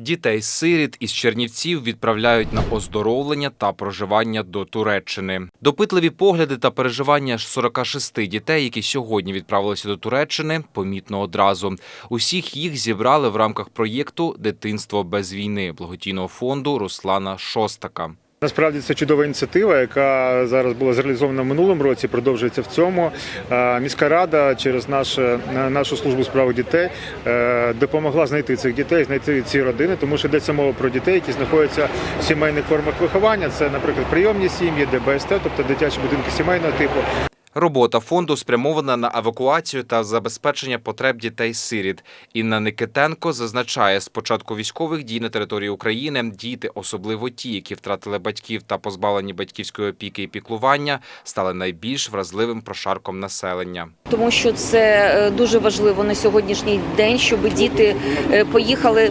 Дітей сиріт із Чернівців відправляють на оздоровлення та проживання до Туреччини. Допитливі погляди та переживання ж 46 дітей, які сьогодні відправилися до Туреччини, помітно одразу. Усіх їх зібрали в рамках проєкту Дитинство без війни благодійного фонду Руслана Шостака. Насправді це чудова ініціатива, яка зараз була зреалізована в минулому році, продовжується в цьому. Е, Міська рада через наше, нашу службу справ дітей е, допомогла знайти цих дітей, знайти ці родини, тому що йдеться мова про дітей, які знаходяться в сімейних формах виховання. Це, наприклад, прийомні сім'ї, ДБСТ, тобто дитячі будинки сімейного типу. Робота фонду спрямована на евакуацію та забезпечення потреб дітей-сиріт. Інна Никитенко зазначає, з початку військових дій на території України діти, особливо ті, які втратили батьків та позбавлені батьківської опіки і піклування, стали найбільш вразливим прошарком населення. тому що це е, дуже важливо на сьогоднішній день, щоб діти е, поїхали.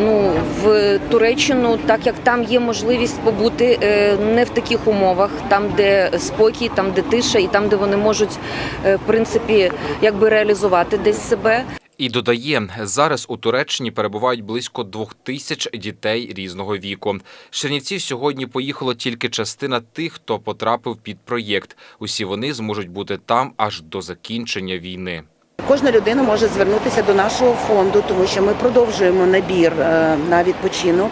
Ну, в Туреччину, так як там є можливість побути е, не в таких умовах, там, де спокій, там, де тиша, і там, де вони можуть, е, в принципі, якби реалізувати десь себе. І додає, зараз у Туреччині перебувають близько двох тисяч дітей різного віку. З Чернівців сьогодні поїхало тільки частина тих, хто потрапив під проєкт. Усі вони зможуть бути там аж до закінчення війни. Кожна людина може звернутися до нашого фонду, тому що ми продовжуємо набір е, на відпочинок.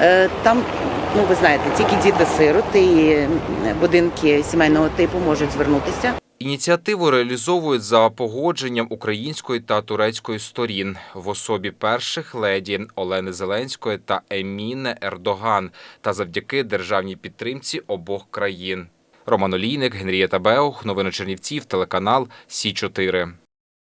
Е, Там, ну ви знаєте, тільки діти-сироти і будинки сімейного типу можуть звернутися. Ініціативу реалізовують за погодженням української та турецької сторін в особі перших леді Олени Зеленської та Еміне Ердоган та завдяки державній підтримці обох країн. Роман Олійник, Генрієта Беух, новини Чернівців, телеканал Сі 4